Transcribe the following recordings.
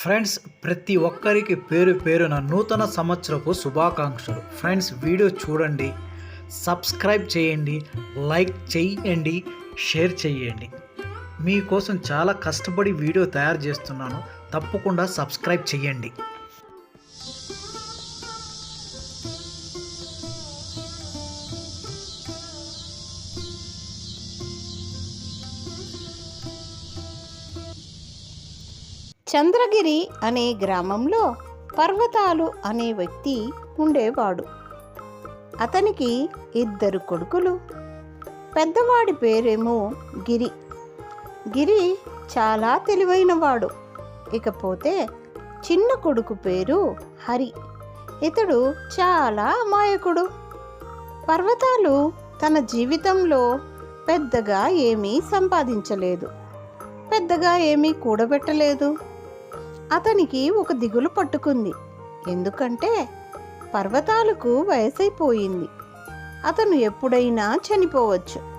Friends ప్రతి ఒక్కరికి పేరు పేరున నూతన సంవత్సరపు శుభాకాంక్షలు. ఫ్రెండ్స్ వీడియో చూడండి సబ్స్క్రైబ్ చేయండి లైక్ చేయండి షేర్ చేయండి. మీకోసం చాలా కష్టపడి వీడియో తయారు చేస్తున్నాను. తప్పకుండా సబ్స్క్రైబ్ చేయండి. చంద్రగిరి అనే గ్రామంలో పర్వతాలు అనే వ్యక్తి ఉండేవాడు. అతనికి ఇద్దరు కొడుకులు. పెద్దవాడి పేరేమో గిరి. గిరి చాలా తెలివైనవాడు. ఇకపోతే చిన్న కొడుకు పేరు హరి. ఇతడు చాలా అమాయకుడు. పర్వతాలు తన జీవితంలో పెద్దగా ఏమీ సంపాదించలేదు. పెద్దగా ఏమీ కూడబెట్టలేదు. అతనికి ఒక దిగులు పట్టుకుంది. ఎందుకంటే పర్వతాలకు వయసైపోయింది. అతను ఎప్పుడైనా చనిపోవచ్చు.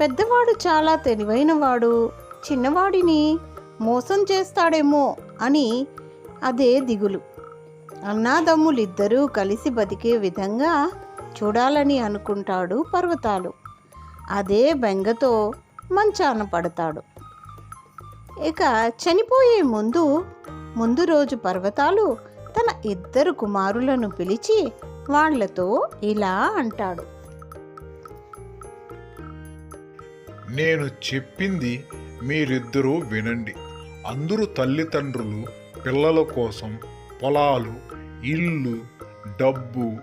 పెద్దవాడు చాలా తెలివైనవాడు. చిన్నవాడిని మోసం చేస్తాడేమో అని అదే దిగులు. అన్నాదమ్ములిద్దరూ కలిసి బతికే విధంగా చూడాలని అనుకుంటాడు పర్వతాలు. అదే బెంగతో మంచాన పడతాడు. ఇక చనిపోయే ముందు ముందు రోజు పర్వతాలు తన ఇద్దరు కుమారులను పిలిచి వాళ్ళతో ఇలా అంటాడు. నేను చెప్పింది మీరిద్దరూ వినండి. అందరూ తల్లిదండ్రులు పిల్లల కోసం పొలాలు ఇల్లు డబ్బు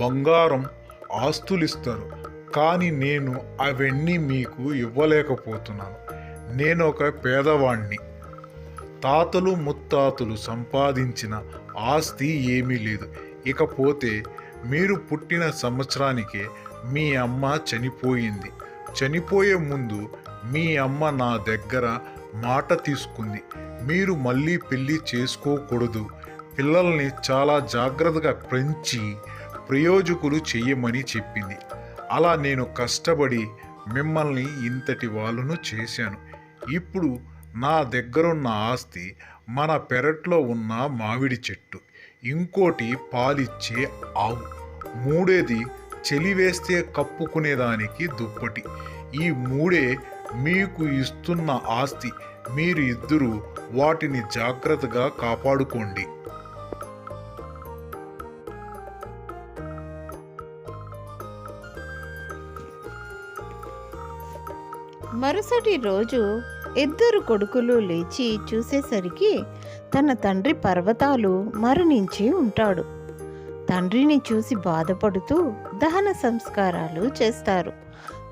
బంగారం ఆస్తులిస్తారు. కానీ నేను అవన్నీ మీకు ఇవ్వలేకపోతున్నాను. నేను ఒక పేదవాణ్ణి. తాతలు ముత్తాతలు సంపాదించిన ఆస్తి ఏమీ లేదు. ఇకపోతే మీరు పుట్టిన సంవత్సరానికే మీ అమ్మ చనిపోయింది. చనిపోయే ముందు మీ అమ్మ నా దగ్గర మాట తీసుకుంది. మీరు మళ్ళీ పెళ్ళి చేసుకోకూడదు. పిల్లల్ని చాలా జాగ్రత్తగా పెంచి ప్రయోజకులు చెయ్యమని చెప్పింది. అలా నేను కష్టపడి మిమ్మల్ని ఇంతటి వాళ్ళను చేశాను. ఇప్పుడు నా దగ్గరున్న ఆస్తి మన పెరట్లో ఉన్న మామిడి చెట్టు. ఇంకోటి పాలిచ్చే ఆవు. మూడేది చెలివేస్తే కప్పుకునేదానికి దుప్పటి. ఈ మూడే మీకు ఇస్తున్న ఆస్తి. మీరు ఇద్దరు వాటిని జాగ్రత్తగా కాపాడుకోండి. మరుసటి రోజు ఇద్దరు కొడుకులు లేచి చూసేసరికి తన తండ్రి పర్వతాలు మరణించి ఉంటాడు. తండ్రిని చూసి బాధపడుతూ దహన సంస్కారాలు చేస్తారు.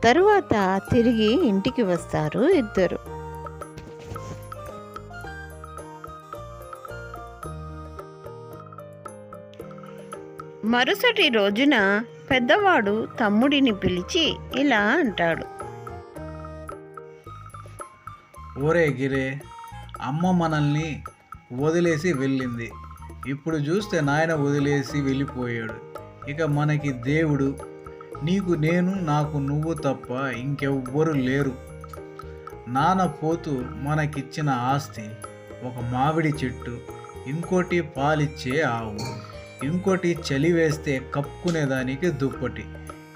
తరువాత తిరిగి ఇంటికి వస్తారు ఇద్దరు. మరుసటి రోజున పెద్దవాడు తమ్ముడిని పిలిచి ఇలా అంటాడు. ఓరే గిరే అమ్మ మనల్ని వదిలేసి వెళ్ళింది. ఇప్పుడు చూస్తే నాయన వదిలేసి వెళ్ళిపోయాడు. ఇక మనకి దేవుడు నీకు నేను నాకు నువ్వు తప్ప ఇంకెవ్వరు లేరు. నాన్న పోతూ మనకిచ్చిన ఆస్తి ఒక మామిడి చెట్టు ఇంకోటి పాలిచ్చే ఆవు ఇంకోటి చలి వేస్తే కప్పుకునేదానికి దుప్పటి.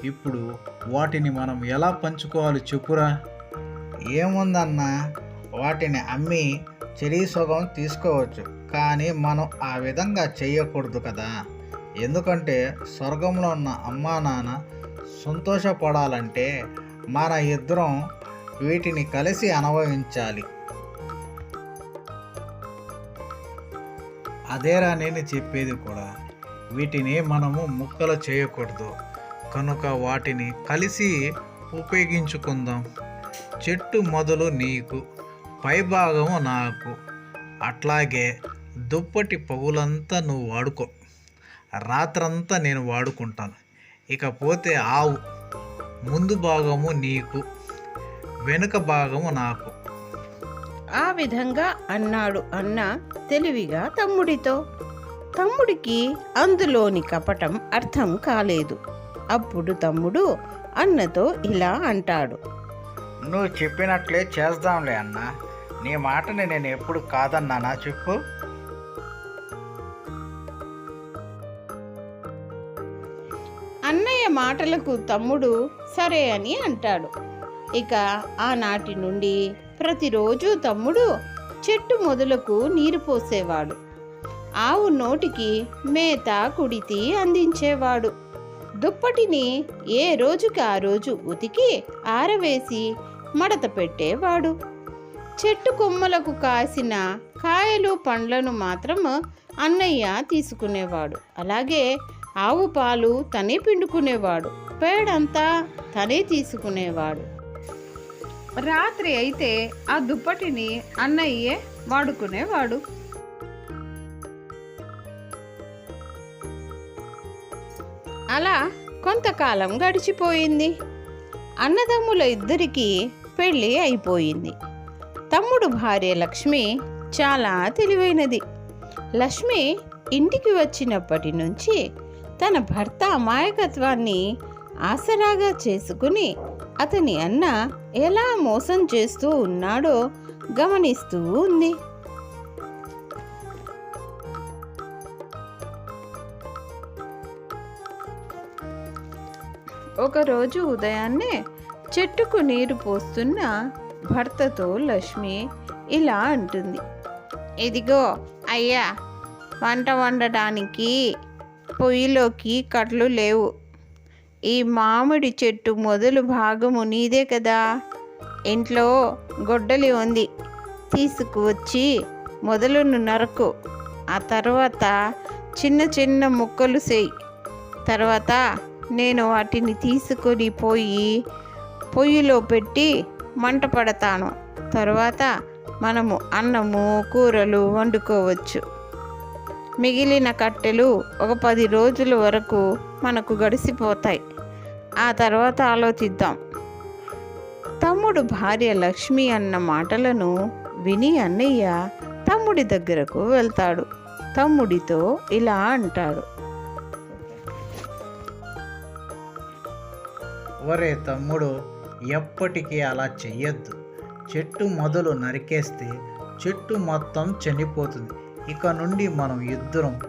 ఇప్పుడు వాటిని మనం ఎలా పంచుకోవాలి చెప్పురా? ఏముందన్నా? వాటిని అమ్మి చెరి సుగం తీసుకోవచ్చు. కానీ మనం ఆ విధంగా చేయకూడదు కదా. ఎందుకంటే స్వర్గంలో ఉన్న అమ్మా నాన్న సంతోషపడాలంటే మన ఇద్దరం వీటిని కలిసి అనుభవించాలి. అదేరా నేను చెప్పేది కూడా. వీటిని మనము ముక్కలు చేయకూడదు. కనుక వాటిని కలిసి ఉపయోగించుకుందాం. చెట్టు మొదలు నీకు. పైభాగము నాకు. అట్లాగే దుప్పటి పగులంతా నువ్వు వాడుకో. రాత్రంతా నేను వాడుకుంటాను. ఇకపోతే ఆవు. ముందు భాగము నీకు. వెనుక భాగము నాకు. ఆ విధంగా అన్నాడు అన్న తెలివిగా తమ్ముడితో. తమ్ముడికి అందులోని కపటం అర్థం కాలేదు. అప్పుడు తమ్ముడు అన్నతో ఇలా అంటాడు. నువ్వు చెప్పినట్లే చేద్దాంలే అన్న. నీ మాటని నేను ఎప్పుడు కాదన్నానా? చెప్పు. అన్నయ్య మాటలకు తమ్ముడు సరే అని అంటాడు. ఇక ఆనాటి నుండి ప్రతిరోజు తమ్ముడు చెట్టు మొదలకు నీరు పోసేవాడు. ఆవు నోటికి మేత కుడితి అందించేవాడు. దుప్పటిని ఏ రోజుకి ఆ రోజు ఉతికి ఆరవేసి మడత పెట్టేవాడు. చెట్టు కొమ్మలకు కాసిన కాయలు పండ్లను మాత్రం అన్నయ్య తీసుకునేవాడు. అలాగే ఆవు పాలు తనే పిండుకునేవాడు. పేడంతా తనే తీసుకునేవాడు. రాత్రి అయితే ఆ దుప్పటిని అన్నయ్యే వాడుకునేవాడు. అలా కొంతకాలం గడిచిపోయింది. అన్నదమ్ముల ఇద్దరికీ పెళ్ళి అయిపోయింది. తమ్ముడు భార్య లక్ష్మి చాలా తెలివైనది. లక్ష్మి ఇంటికి వచ్చినప్పటి నుంచి తన భర్త అమాయకత్వాన్ని ఆసరాగా చేసుకుని అతని అన్న ఎలా మోసం చేస్తూ ఉన్నాడో గమనిస్తూ ఉంది. ఒకరోజు ఉదయాన్నే చెట్టుకు నీరు పోస్తున్న భర్తతో లక్ష్మి ఇలా అంటుంది. ఇదిగో అయ్యా వంట వండడానికి పొయ్యిలోకి కట్లు లేవు. ఈ మామిడి చెట్టు మొదలు భాగము నీదే కదా. ఇంట్లో గొడ్డలి ఉంది. తీసుకువచ్చి మొదలును నరకు. ఆ తర్వాత చిన్న చిన్న ముక్కలు చేయి తర్వాత నేను వాటిని తీసుకొని పోయి పొయ్యిలో పెట్టి మంట పడతాను. తర్వాత మనము అన్నము కూరలు వండుకోవచ్చు. మిగిలిన కట్టెలు ఒక పది రోజుల వరకు మనకు గడిసిపోతాయి. ఆ తర్వాత ఆలోచిద్దాం. తమ్ముడు భార్య లక్ష్మి అన్న మాటలను విని అన్నయ్య తమ్ముడి దగ్గరకు వెళ్తాడు. తమ్ముడితో ఇలా అంటాడు. ఒరే తమ్ముడు ఎప్పటికీ అలా చెయ్యొద్దు. చెట్టు మొదలు నరికేస్తే చెట్టు మొత్తం చనిపోతుంది. ఇక నుండి మనం ఇద్దరం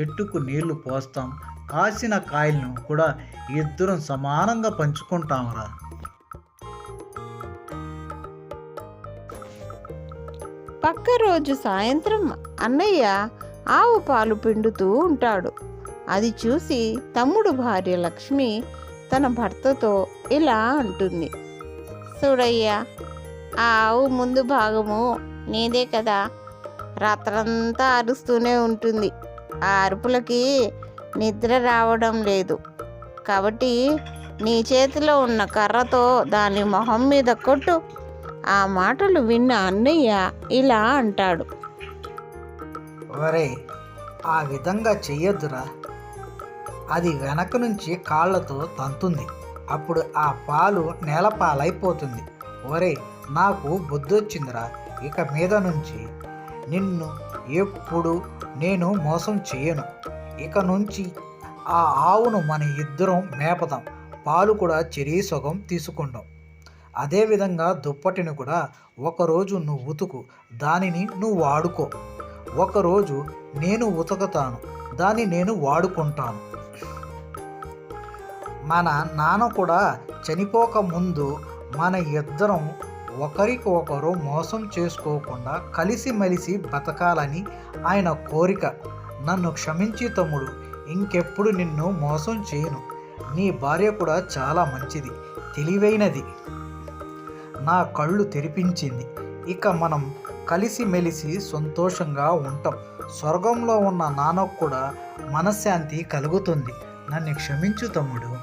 చెట్టుకు నీళ్ళు పోస్తాం. కాసిన కాయలను కూడా ఇద్దరం సమానంగా పంచుకుంటాంరా. పక్క రోజు సాయంత్రం అన్నయ్య ఆవు పాలు పిండుతూ ఉంటాడు. అది చూసి తమ్ముడు భార్య లక్ష్మి తన భర్తతో ఇలా అంటుంది. చూడయ్యా ఆ ఆవు ముందు భాగము నీదే కదా. రాత్రంతా అరుస్తూనే ఉంటుంది. ఆ అరుపులకి నిద్ర రావడం లేదు. కాబట్టి నీ చేతిలో ఉన్న కర్రతో దాని మొహం మీద కొట్టు. ఆ మాటలు విన్న అన్నయ్య ఇలా అంటాడు. ఒరే ఆ విధంగా చెయ్యొద్దురా. అది వెనక నుంచి కాళ్ళతో తంతుంది. అప్పుడు ఆ పాలు నేలపాలైపోతుంది. ఒరే నాకు బుద్ధొచ్చిందిరా. ఇక మీద నుంచి నిన్ను ఎప్పుడు నేను మోసం చేయను ఇక నుంచి ఆ ఆవును మన ఇద్దరం మేపదాం పాలు కూడా చెరీ సగం తీసుకుంటాం. అదేవిధంగా దుప్పటిని కూడా ఒకరోజు నువ్వు ఉతుకు. దానిని నువ్వు వాడుకో. ఒకరోజు నేను ఉతకతాను. దాన్ని నేను వాడుకుంటాను. మన నాన్న కూడా చనిపోకముందు మన ఇద్దరం ఒకరికి ఒకరు మోసం చేసుకోకుండా కలిసిమెలిసి బతకాలని ఆయన కోరిక. నన్ను క్షమించి తమ్ముడు ఇంకెప్పుడు నిన్ను మోసం చేయను. నీ భార్య కూడా చాలా మంచిది తెలివైనది. నా కళ్ళు తెరిపించింది. ఇక మనం కలిసిమెలిసి సంతోషంగా ఉంటాం. స్వర్గంలో ఉన్న నాన్నకు కూడా మనశ్శాంతి కలుగుతుంది. నన్ను క్షమించు తమ్ముడు.